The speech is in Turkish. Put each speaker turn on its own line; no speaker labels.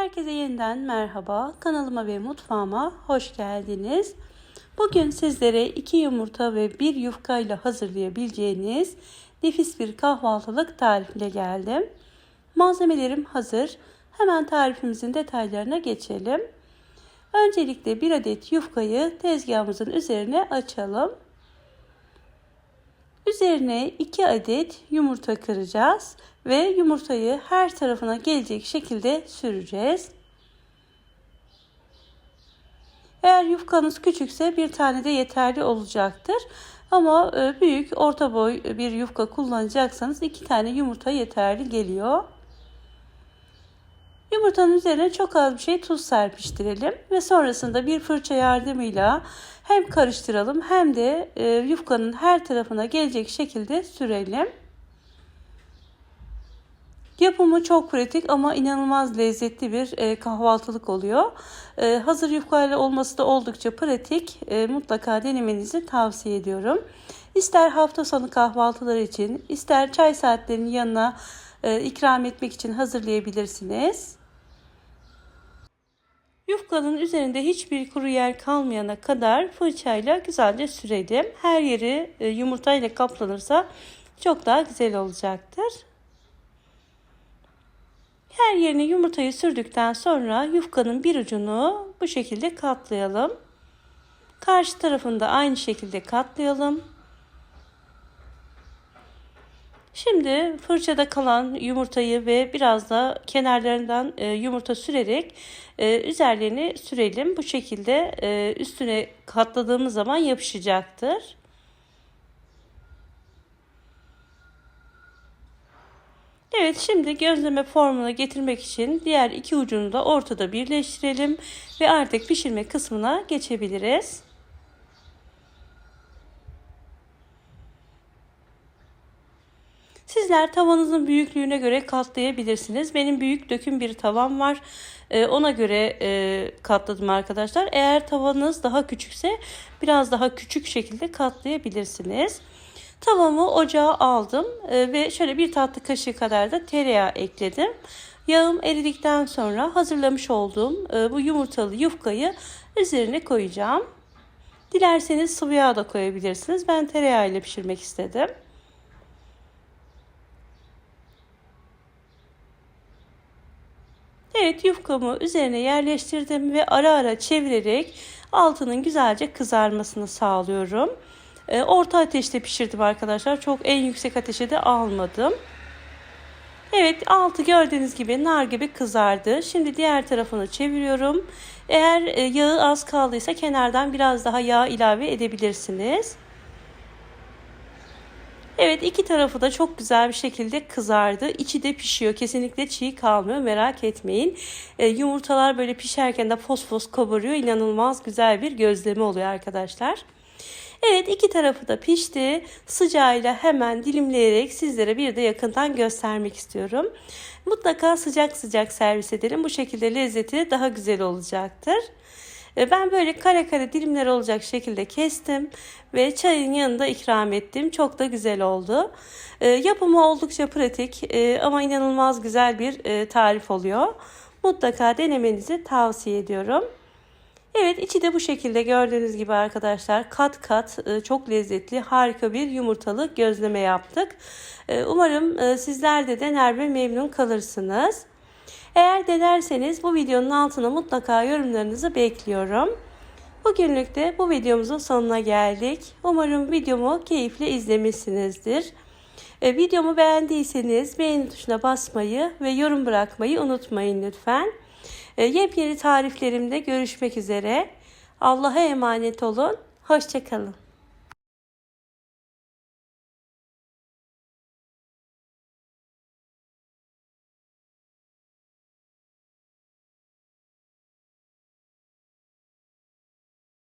Herkese yeniden merhaba. Kanalıma ve mutfağıma hoş geldiniz. Bugün sizlere iki yumurta ve bir yufka ile hazırlayabileceğiniz nefis bir kahvaltılık tarifle geldim. Malzemelerim hazır. Hemen tarifimizin detaylarına geçelim. Öncelikle bir adet yufkayı tezgahımızın üzerine açalım. Üzerine 2 adet yumurta kıracağız ve yumurtayı her tarafına gelecek şekilde süreceğiz. Eğer yufkanız küçükse bir tane de yeterli olacaktır. Ama e, büyük, orta boy bir yufka kullanacaksanız iki tane yumurta yeterli geliyor. Yumurtanın üzerine çok az bir şey tuz serpiştirelim ve sonrasında bir fırça yardımıyla hem karıştıralım hem de e, yufkanın her tarafına gelecek şekilde sürelim. Yapımı çok pratik ama inanılmaz lezzetli bir e, kahvaltılık oluyor. E, hazır yufkayla olması da oldukça pratik. Mutlaka denemenizi tavsiye ediyorum. İster hafta sonu kahvaltılar için, ister çay saatlerinin yanına ikram etmek için hazırlayabilirsiniz. Yufkanın üzerinde hiçbir kuru yer kalmayana kadar fırçayla güzelce sürelim. Her yeri e, yumurtayla kaplanırsa çok daha güzel olacaktır. Her yerine yumurtayı sürdükten sonra yufkanın bir ucunu bu şekilde katlayalım. Karşı tarafını da aynı şekilde katlayalım. Şimdi fırçada kalan yumurtayı ve biraz da kenarlarından e, yumurta sürerek e, üzerlerini sürelim. Bu şekilde e, üstüne katladığımız zaman yapışacaktır. Evet şimdi gözleme formuna getirmek için diğer iki ucunu da ortada birleştirelim ve artık pişirme kısmına geçebiliriz. Sizler tavanızın büyüklüğüne göre katlayabilirsiniz. Benim büyük döküm bir tavam var. Ee, ona göre e, katladım arkadaşlar. Eğer tavanız daha küçükse biraz daha küçük şekilde katlayabilirsiniz. Tavamı ocağa aldım e, ve şöyle bir tatlı kaşığı kadar da tereyağı ekledim. Yağım eridikten sonra hazırlamış olduğum e, bu yumurtalı yufkayı üzerine koyacağım. Dilerseniz sıvı yağ da koyabilirsiniz. Ben tereyağı ile pişirmek istedim. Evet yufkamı üzerine yerleştirdim ve ara ara çevirerek altının güzelce kızarmasını sağlıyorum. E, orta ateşte pişirdim arkadaşlar. Çok en yüksek ateşe de almadım. Evet altı gördüğünüz gibi nar gibi kızardı. Şimdi diğer tarafını çeviriyorum. Eğer e, yağı az kaldıysa kenardan biraz daha yağ ilave edebilirsiniz. Evet iki tarafı da çok güzel bir şekilde kızardı. İçi de pişiyor. Kesinlikle çiğ kalmıyor. Merak etmeyin. E, yumurtalar böyle pişerken de fos fos kabarıyor. İnanılmaz güzel bir gözleme oluyor arkadaşlar. Evet iki tarafı da pişti. Sıcağıyla hemen dilimleyerek sizlere bir de yakından göstermek istiyorum. Mutlaka sıcak sıcak servis edelim. Bu şekilde lezzeti daha güzel olacaktır. E, ben böyle kare kare dilimler olacak şekilde kestim ve çayın yanında ikram ettim. Çok da güzel oldu. E, yapımı oldukça pratik e, ama inanılmaz güzel bir tarif oluyor. Mutlaka denemenizi tavsiye ediyorum. Evet içi de bu şekilde gördüğünüz gibi arkadaşlar kat kat çok lezzetli harika bir yumurtalı gözleme yaptık. Umarım sizler de dener ve memnun kalırsınız. Eğer denerseniz bu videonun altına mutlaka yorumlarınızı bekliyorum. Bugünlük de bu videomuzun sonuna geldik. Umarım videomu keyifle izlemişsinizdir. E, videomu beğendiyseniz beğeni tuşuna basmayı ve yorum bırakmayı unutmayın lütfen. E, yepyeni tariflerimde görüşmek üzere. Allah'a emanet olun. Hoşçakalın.